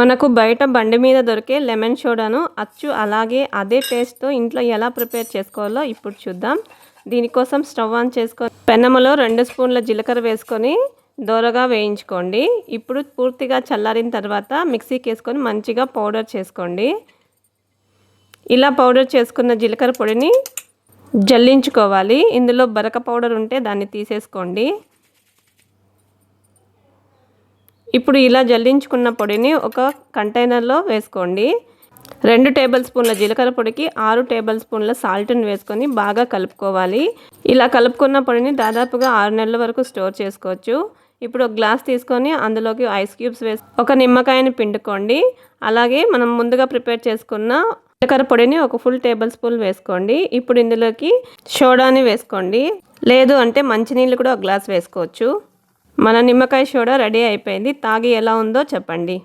మనకు బయట బండి మీద దొరికే లెమన్ సోడాను అచ్చు అలాగే అదే టేస్ట్తో ఇంట్లో ఎలా ప్రిపేర్ చేసుకోవాలో ఇప్పుడు చూద్దాం. దీనికోసం స్టవ్ ఆన్ చేసుకొని పెన్నములో రెండు స్పూన్ల జీలకర్ర వేసుకొని దోరగా వేయించుకోండి. ఇప్పుడు పూర్తిగా చల్లారిన తర్వాత మిక్సీకి వేసుకొని మంచిగా పౌడర్ చేసుకోండి. ఇలా పౌడర్ చేసుకున్న జీలకర్ర పొడిని జల్లించుకోవాలి. ఇందులో బరక పౌడర్ ఉంటే దాన్ని తీసేసుకోండి. ఇప్పుడు ఇలా జల్లించుకున్న పొడిని ఒక కంటైనర్లో వేసుకోండి. రెండు టేబుల్ స్పూన్ల జీలకర్ర పొడికి ఆరు టేబుల్ స్పూన్ల సాల్ట్ని వేసుకొని బాగా కలుపుకోవాలి. ఇలా కలుపుకున్న పొడిని దాదాపుగా ఆరు నెలల వరకు స్టోర్ చేసుకోవచ్చు. ఇప్పుడు ఒక గ్లాస్ తీసుకొని అందులోకి ఐస్ క్యూబ్స్ వేసి ఒక నిమ్మకాయని పిండుకోండి. అలాగే మనం ముందుగా ప్రిపేర్ చేసుకున్న జీలకర్ర పొడిని ఒక ఫుల్ టేబుల్ స్పూన్ వేసుకోండి. ఇప్పుడు ఇందులోకి సోడాని వేసుకోండి. లేదు అంటే మంచినీళ్ళు కూడా ఒక గ్లాస్ వేసుకోవచ్చు. మన నిమ్మకాయ సోడా రెడీ అయిపోయింది. తాగి ఎలా ఉందో చెప్పండి.